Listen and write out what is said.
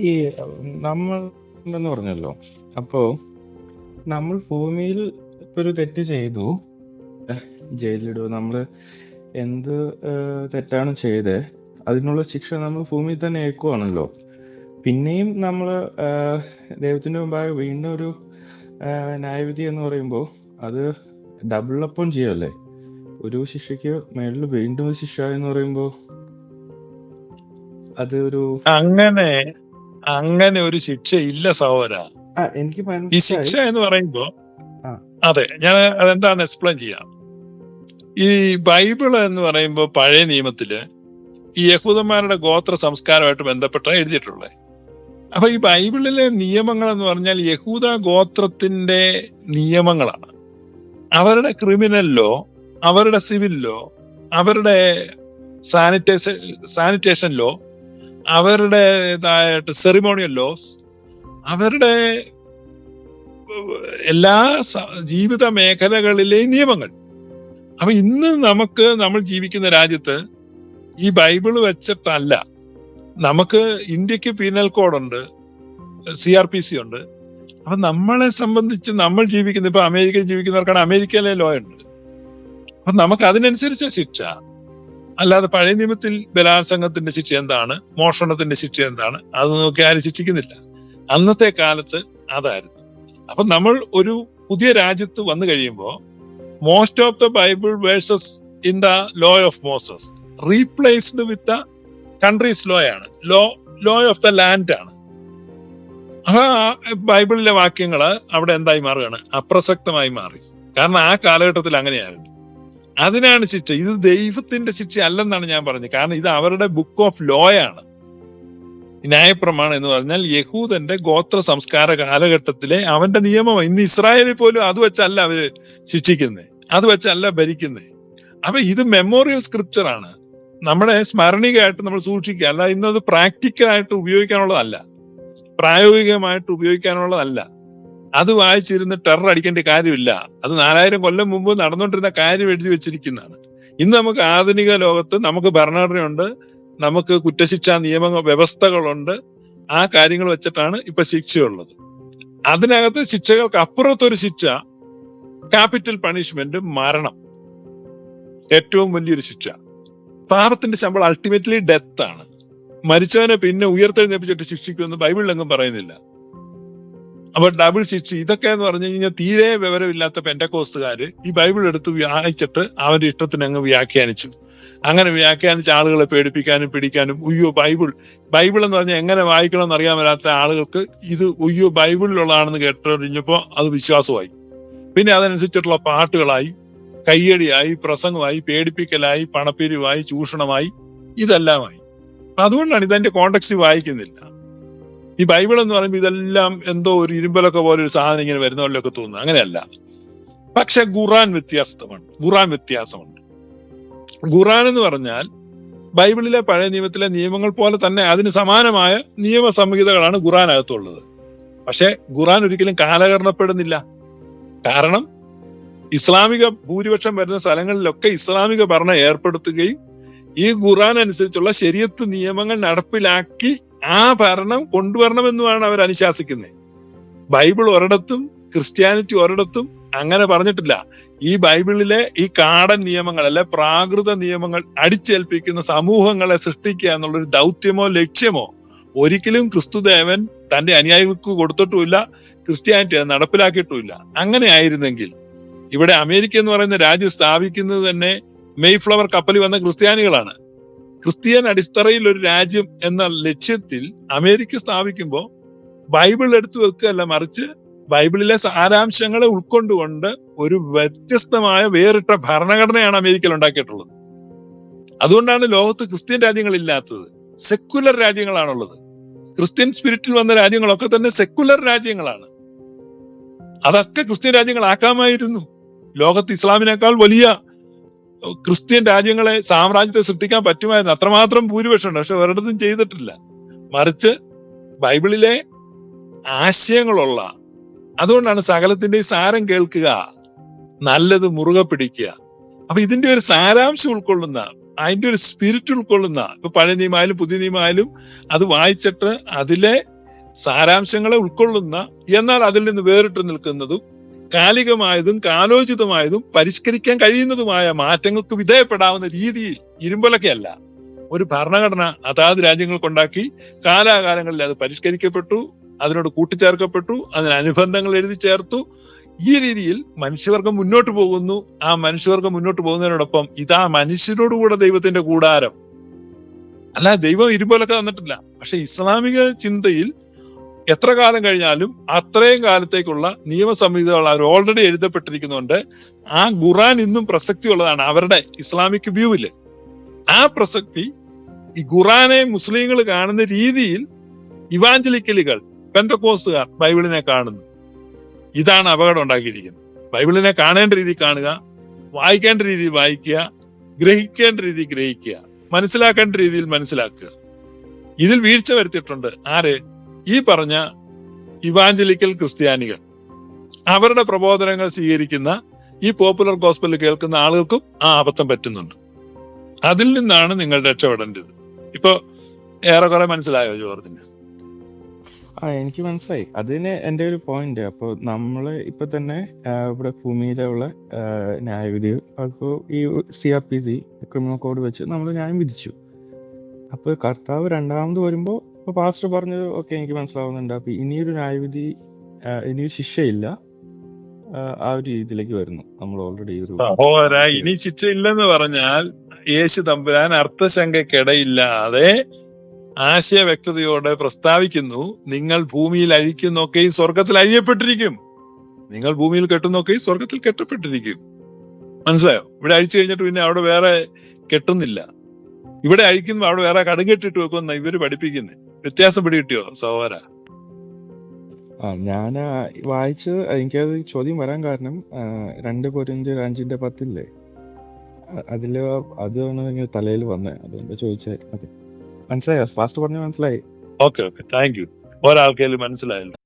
ഈ നമ്മൾ എന്ന് പറഞ്ഞല്ലോ. അപ്പോ നമ്മൾ ഭൂമിയിൽ ഒരു തെറ്റ് ചെയ്തു. ജയിലിടുക നമ്മൾ എന്ത് തെറ്റാണ് ചെയ്തത് അതിനുള്ള ശിക്ഷ നമ്മൾ ഭൂമിയിൽ തന്നെ ഏൽക്കുവാണല്ലോ. പിന്നെയും നമ്മൾ ദൈവത്തിന്റെ മുമ്പാകെ വീണ്ടും ഒരു ന്യായവിധി എന്ന് പറയുമ്പോൾ അത് ഡബിൾ അപ്പം ചെയ്യല്ലേ ഒരു ശിക്ഷയ്ക്ക് മേളിൽ വീണ്ടും ഒരു ശിക്ഷ എന്ന് പറയുമ്പോൾ അത് ഒരു അങ്ങനെ അങ്ങനെ ഒരു ശിക്ഷ ഇല്ല സഹോദര എനിക്ക് ഈ ശിക്ഷ എന്ന് പറയുമ്പോ അതെ ഞാൻ അതെന്താന്ന് എക്സ്പ്ലെയിൻ ചെയ്യാം. ഈ ബൈബിൾ എന്ന് പറയുമ്പോൾ പഴയ നിയമത്തിൽ ഈ യഹൂദന്മാരുടെ ഗോത്ര സംസ്കാരമായിട്ട് ബന്ധപ്പെട്ട എഴുതിയിട്ടുള്ളത് അപ്പൊ ഈ ബൈബിളിലെ നിയമങ്ങൾ എന്ന് പറഞ്ഞാൽ യഹൂദ ഗോത്രത്തിന്റെ നിയമങ്ങളാണ്. അവരുടെ ക്രിമിനൽ ലോ അവരുടെ സിവിൽ ലോ അവരുടെ സാനിറ്റൈസ സാനിറ്റേഷൻ ലോ അവരുടേതായിട്ട് സെറിമോണിയൽ ലോസ് അവരുടെ എല്ലാ ജീവിത മേഖലകളിലെയും നിയമങ്ങൾ. അപ്പൊ ഇന്ന് നമുക്ക് നമ്മൾ ജീവിക്കുന്ന രാജ്യത്ത് ഈ ബൈബിൾ വെച്ചിട്ടല്ല. നമുക്ക് ഇന്ത്യയ്ക്ക് പീനൽ കോഡുണ്ട് സി ആർ പി സി ഉണ്ട്. അപ്പൊ നമ്മളെ സംബന്ധിച്ച് നമ്മൾ ജീവിക്കുന്ന ഇപ്പൊ അമേരിക്കയിൽ ജീവിക്കുന്നവർക്കാണ് അമേരിക്കയിലെ ലോ ഉണ്ട്. അപ്പൊ നമുക്ക് അതിനനുസരിച്ച് ശിക്ഷ. അല്ലാതെ പഴയ നിയമത്തിൽ ബലാത്സംഗത്തിന്റെ ശിക്ഷ എന്താണ്? മോഷണത്തിന്റെ ശിക്ഷ എന്താണ്? അത് നോക്കി ആരും ശിക്ഷിക്കുന്നില്ല. അന്നത്തെ കാലത്ത് അതായിരുന്നു. അപ്പൊ നമ്മൾ ഒരു പുതിയ രാജ്യത്ത് വന്നു കഴിയുമ്പോൾ most of the Bible verses in the law of Moses replaced with the country's law ആണ്. Law law of the land ആണ്. അപ്പൊ ബൈബിളിലെ വാക്യങ്ങൾ അവിടെ എന്തായി മാറുകയാണ്? അപ്രസക്തമായി മാറി. കാരണം ആ കാലഘട്ടത്തിൽ അങ്ങനെയായിരുന്നു. അതിനാണ് ശിക്ഷ. ഇത് ദൈവത്തിന്റെ ശിക്ഷ അല്ലെന്നാണ് ഞാൻ പറഞ്ഞത്. കാരണം ഇത് അവരുടെ ബുക്ക് ഓഫ് ലോ ആണ്. ന്യായപ്രമാണം എന്ന് പറഞ്ഞാൽ യഹൂദന്റെ ഗോത്ര സംസ്കാര കാലഘട്ടത്തിലെ അവന്റെ നിയമം. ഇന്ന് ഇസ്രായേലിൽ പോലും അത് വെച്ചല്ല അവർ ശിക്ഷിക്കുന്നത് അത് വെച്ചല്ല ഭരിക്കുന്നത് അപ്പൊ ഇത് മെമ്മോറിയൽ സ്ക്രിപ്ചർ ആണ്. നമ്മുടെ സ്മരണികമായിട്ട് നമ്മൾ സൂക്ഷിക്കുക. അല്ല ഇന്നത് പ്രാക്ടിക്കലായിട്ട് ഉപയോഗിക്കാനുള്ളതല്ല. പ്രായോഗികമായിട്ട് ഉപയോഗിക്കാനുള്ളതല്ല. അത് വായിച്ചിരുന്ന് ടെറർ അടിക്കേണ്ട കാര്യമില്ല. അത് നാലായിരം കൊല്ലം മുമ്പ് നടന്നുകൊണ്ടിരുന്ന കാര്യം എഴുതി വെച്ചിരിക്കുന്നതാണ്. ഇന്ന് നമുക്ക് ആധുനിക ലോകത്ത് നമുക്ക് ഭരണഘടനയുണ്ട് നമുക്ക് കുറ്റശിക്ഷാ നിയമ വ്യവസ്ഥകളുണ്ട്. ആ കാര്യങ്ങൾ വെച്ചിട്ടാണ് ഇപ്പൊ ശിക്ഷയുള്ളത്. അതിനകത്ത് ശിക്ഷകൾക്ക് അപ്പുറത്തൊരു ശിക്ഷ ക്യാപിറ്റൽ പണിഷ്മെന്റ് മരണം. ഏറ്റവും വലിയൊരു ശിക്ഷ. പാപത്തിന്റെ ശമ്പളം അൾട്ടിമേറ്റ്ലി ഡെത്ത് ആണ്. മരിച്ചവനെ പിന്നെ ഉയർത്തെഴുന്നേപ്പിച്ചിട്ട് ശിക്ഷിക്കുമെന്ന് ബൈബിളിലെങ്ങും പറയുന്നില്ല. അപ്പൊ ഡബിൾ ശിക്ഷ. ഇതൊക്കെ എന്ന് പറഞ്ഞു കഴിഞ്ഞാൽ തീരെ വിവരമില്ലാത്ത പെൻഡക്കോസ്തുകാര് ഈ ബൈബിൾ എടുത്ത് വായിച്ചിട്ട് അവന്റെ ഇഷ്ടത്തിന് അങ്ങ് വ്യാഖ്യാനിച്ചു. അങ്ങനെ വ്യാഖ്യാനിച്ച ആളുകളെ പേടിപ്പിക്കാനും പിടിക്കാനും ഉയ്യോ ബൈബിൾ. ബൈബിൾ എന്ന് പറഞ്ഞാൽ എങ്ങനെ വായിക്കണം എന്ന് അറിയാൻ വരാത്ത ആളുകൾക്ക് ഇത് ഉയ്യോ ബൈബിളിലുള്ളതാണെന്ന് കേട്ടറിഞ്ഞപ്പോ അത് വിശ്വാസമായി. പിന്നെ അതനുസരിച്ചിട്ടുള്ള പാട്ടുകളായി കയ്യടിയായി പ്രസംഗമായി പേടിപ്പിക്കലായി പണപ്പിരിവായി ചൂഷണമായി ഇതെല്ലാമായി. അതുകൊണ്ടാണ് ഇതെന്റെ കോണ്ടക്സ്റ്റ് വായിക്കുന്നില്ല. ഈ ബൈബിൾ എന്ന് പറയുമ്പോൾ ഇതെല്ലാം എന്തോ ഒരു ഇരുമ്പലൊക്കെ പോലെ ഒരു സാധനം ഇങ്ങനെ വരുന്ന പോലെയൊക്കെ തോന്നുന്നു. അങ്ങനെയല്ല. പക്ഷെ ഖുറാൻ വ്യത്യാസമാണ് ഖുറാൻ വ്യത്യാസമുണ്ട്. ഖുറാൻ എന്ന് പറഞ്ഞാൽ ബൈബിളിലെ പഴയ നിയമത്തിലെ നിയമങ്ങൾ പോലെ തന്നെ അതിന് സമാനമായ നിയമ സംഹിതകളാണ് ഖുറാനകത്തുള്ളത് പക്ഷെ ഖുറാൻ ഒരിക്കലും കാലകരണപ്പെടുന്നില്ല കാരണം ഇസ്ലാമിക ഭൂരിപക്ഷം വരുന്ന സ്ഥലങ്ങളിലൊക്കെ ഇസ്ലാമിക ഭരണം ഏർപ്പെടുത്തുകയും ഈ ഖുറാൻ അനുസരിച്ചുള്ള ശരിയത്ത് നിയമങ്ങൾ നടപ്പിലാക്കി ആ ഭരണം കൊണ്ടുവരണമെന്നുമാണ് അവർ അനുശാസിക്കുന്നത്. ബൈബിൾ ഒരിടത്തും ക്രിസ്ത്യാനിറ്റി ഒരിടത്തും അങ്ങനെ പറഞ്ഞിട്ടില്ല. ഈ ബൈബിളിലെ ഈ കാടൻ നിയമങ്ങൾ അല്ലെ പ്രാകൃത നിയമങ്ങൾ അടിച്ചേൽപ്പിക്കുന്ന സമൂഹങ്ങളെ സൃഷ്ടിക്കുക എന്നുള്ളൊരു ദൗത്യമോ ലക്ഷ്യമോ ഒരിക്കലും ക്രിസ്തുദേവൻ തന്റെ അനുയായികൾക്ക് കൊടുത്തിട്ടുമില്ല ക്രിസ്ത്യാനിറ്റി അത് നടപ്പിലാക്കിയിട്ടുമില്ല. അങ്ങനെ ആയിരുന്നെങ്കിൽ ഇവിടെ അമേരിക്ക എന്ന് പറയുന്ന രാജ്യം സ്ഥാപിക്കുന്നത് തന്നെ മെയ് ഫ്ലവർ കപ്പലിൽ വന്ന ക്രിസ്ത്യാനികളാണ്. ക്രിസ്ത്യൻ അടിത്തറയിൽ ഒരു രാജ്യം എന്ന ലക്ഷ്യത്തിൽ അമേരിക്ക സ്ഥാപിക്കുമ്പോൾ ബൈബിൾ എടുത്തു വെക്കുകയല്ല മറിച്ച് ബൈബിളിലെ സാരാംശങ്ങളെ ഉൾക്കൊണ്ടുകൊണ്ട് ഒരു വ്യത്യസ്തമായ വേറിട്ട ഭരണഘടനയാണ് അമേരിക്കയിൽ ഉണ്ടാക്കിയിട്ടുള്ളത്. അതുകൊണ്ടാണ് ലോകത്ത് ക്രിസ്ത്യൻ രാജ്യങ്ങളില്ലാത്തത് സെക്കുലർ രാജ്യങ്ങളാണുള്ളത്. ക്രിസ്ത്യൻ സ്പിരിറ്റിൽ വന്ന രാജ്യങ്ങളൊക്കെ തന്നെ സെക്കുലർ രാജ്യങ്ങളാണ്. അതൊക്കെ ക്രിസ്ത്യൻ രാജ്യങ്ങളാക്കാമായിരുന്നു. ലോകത്ത് ഇസ്ലാമിനേക്കാൾ വലിയ ക്രിസ്ത്യൻ രാജ്യങ്ങളെ സാമ്രാജ്യത്തെ സൃഷ്ടിക്കാൻ പറ്റുമായിരുന്നു. അത്രമാത്രം ഭൂരിപക്ഷമുണ്ട്. പക്ഷെ ഒരിടത്തും ചെയ്തിട്ടില്ല. മറിച്ച് ബൈബിളിലെ ആശയങ്ങളുള്ള അതുകൊണ്ടാണ് സകലത്തിന്റെ സാരം കേൾക്കുക നല്ലത് മുറുകെ പിടിക്കുക. അപ്പൊ ഇതിന്റെ ഒരു സാരാംശം ഉൾക്കൊള്ളുന്ന അതിന്റെ ഒരു സ്പിരിറ്റ് ഉൾക്കൊള്ളുന്ന ഇപ്പൊ പഴയ നിയമായാലും പുതിയ നിയമായാലും അത് വായിച്ചിട്ട് അതിലെ സാരാംശങ്ങളെ ഉൾക്കൊള്ളുന്ന എന്നാൽ അതിൽ നിന്ന് വേറിട്ട് നിൽക്കുന്നതും കാലികമായതും കാലോചിതമായതും പരിഷ്കരിക്കാൻ കഴിയുന്നതുമായ മാറ്റങ്ങൾക്ക് വിധേയപ്പെടാവുന്ന രീതിയിൽ ഇരുമ്പലക്കയല്ല. ഒരു ഭരണഘടന അതാത് രാജ്യങ്ങൾക്കുണ്ടാക്കി കാലാകാലങ്ങളിൽ അത് പരിഷ്കരിക്കപ്പെട്ടു അതിനോട് കൂട്ടിച്ചേർക്കപ്പെട്ടു അതിന് അനുബന്ധങ്ങൾ എഴുതി ചേർത്തു. ഈ രീതിയിൽ മനുഷ്യവർഗം മുന്നോട്ട് പോകുന്നു. ആ മനുഷ്യവർഗം മുന്നോട്ട് പോകുന്നതിനോടൊപ്പം ഇതാ മനുഷ്യരോടുകൂടെ ദൈവത്തിന്റെ കൂടാരം. അല്ല ദൈവം ഇരുപോലൊക്കെ തന്നിട്ടില്ല. പക്ഷെ ഇസ്ലാമിക ചിന്തയിൽ എത്ര കാലം കഴിഞ്ഞാലും അത്രയും കാലത്തേക്കുള്ള നിയമസംഹിതകൾ അവർ ഓൾറെഡി എഴുതപ്പെട്ടിരിക്കുന്നുണ്ട്. ആ ഖുറാൻ ഇന്നും പ്രസക്തി ഉള്ളതാണ് അവരുടെ ഇസ്ലാമിക് വ്യൂവിൽ. ആ പ്രസക്തി ഈ ഖുറാനെ മുസ്ലിങ്ങൾ കാണുന്ന രീതിയിൽ ഇവാഞ്ചലിക്കലുകൾ പെന്തക്കോസുകാർ ബൈബിളിനെ കാണുന്നു. ഇതാണ് അപകടം ഉണ്ടാക്കിയിരിക്കുന്നത്. ബൈബിളിനെ കാണേണ്ട രീതി കാണുക വായിക്കേണ്ട രീതി വായിക്കുക ഗ്രഹിക്കേണ്ട രീതി ഗ്രഹിക്കുക മനസ്സിലാക്കേണ്ട രീതിയിൽ മനസ്സിലാക്കുക. ഇതിൽ വീഴ്ച വരുത്തിയിട്ടുണ്ട്. ആര്? ഈ പറഞ്ഞ ഇവാഞ്ചലിക്കൽ ക്രിസ്ത്യാനികൾ അവരുടെ പ്രബോധനങ്ങൾ സ്വീകരിക്കുന്ന ഈ പോപ്പുലർ ഗോസ്പൽ കേൾക്കുന്ന ആളുകൾക്കും ആ അബദ്ധം പറ്റുന്നുണ്ട്. അതിൽ നിന്നാണ് നിങ്ങൾ രക്ഷപ്പെടേണ്ടത് ഇപ്പൊ ഏറെക്കുറെ മനസ്സിലായോ ജോർജിന്? ആ എനിക്ക് മനസ്സിലായി. അതിന് എന്റെ ഒരു പോയിന്റ് അപ്പോൾ നമ്മൾ ഇപ്പൊ തന്നെ ഇവിടെ ഭൂമിയിലുള്ള ന്യായവിധി അപ്പോ ഈ C R P C criminal code വെച്ച് നമ്മൾ ന്യായം വിധിച്ചു. അപ്പോൾ കർത്താവ് രണ്ടാമത് വരുമ്പോ ഇപ്പൊ പാസ്റ്റർ പറഞ്ഞത് ഓക്കെ എനിക്ക് മനസ്സിലാവുന്നുണ്ട്. അപ്പൊ ഇനിയൊരു ന്യായവിധി ഇനിയൊരു ശിക്ഷയില്ല. ആ, ഒരു രീതിയിലേക്ക് വരുന്നു. നമ്മൾ ഓൾറെഡി ഇനി സഹോദര ഇനി ശിക്ഷയില്ലെന്ന് പറഞ്ഞാൽ യേശു തമ്പുരാൻ അർത്ഥശങ്കയ്ക്കിടയില്ലാതെ ആശയ വ്യക്തതയോടെ പ്രസ്താവിക്കുന്നു നിങ്ങൾ ഭൂമിയിൽ അഴിക്കുന്നൊക്കെയും സ്വർഗത്തിൽ അഴിയപ്പെട്ടിരിക്കും. നിങ്ങൾ ഭൂമിയിൽ കെട്ടുന്നൊക്കെയും സ്വർഗത്തിൽ കെട്ടപ്പെട്ടിരിക്കും. മനസ്സിലായോ? ഇവിടെ അഴിച്ചു കഴിഞ്ഞിട്ട് പിന്നെ അവിടെ വേറെ കെട്ടുന്നില്ല. ഇവിടെ അഴിക്കുമ്പോൾ അവിടെ വേറെ കടുകെട്ടിട്ട് വെക്കുമെന്നാണ് ഇവർ പഠിപ്പിക്കുന്നത് വ്യത്യാസം പിടികിട്ടിയോ സഹോദര? ആ ഞാൻ വായിച്ച് എനിക്കത് ചോദ്യം വരാൻ കാരണം രണ്ട് പൊരിഞ്ച് അഞ്ചിന്റെ പത്തില്ലേ? അതിൽ അതാണ് തലയിൽ വന്നത് അതുകൊണ്ട് ചോദിച്ചേ. ഓക്കെ മനസ്സിലായോ? ഫാസ്റ്റ് പറഞ്ഞ മനസ്സിലായി. Okay okay. Thank you. ഒരാൾക്കേലും മനസ്സിലായല്ലോ.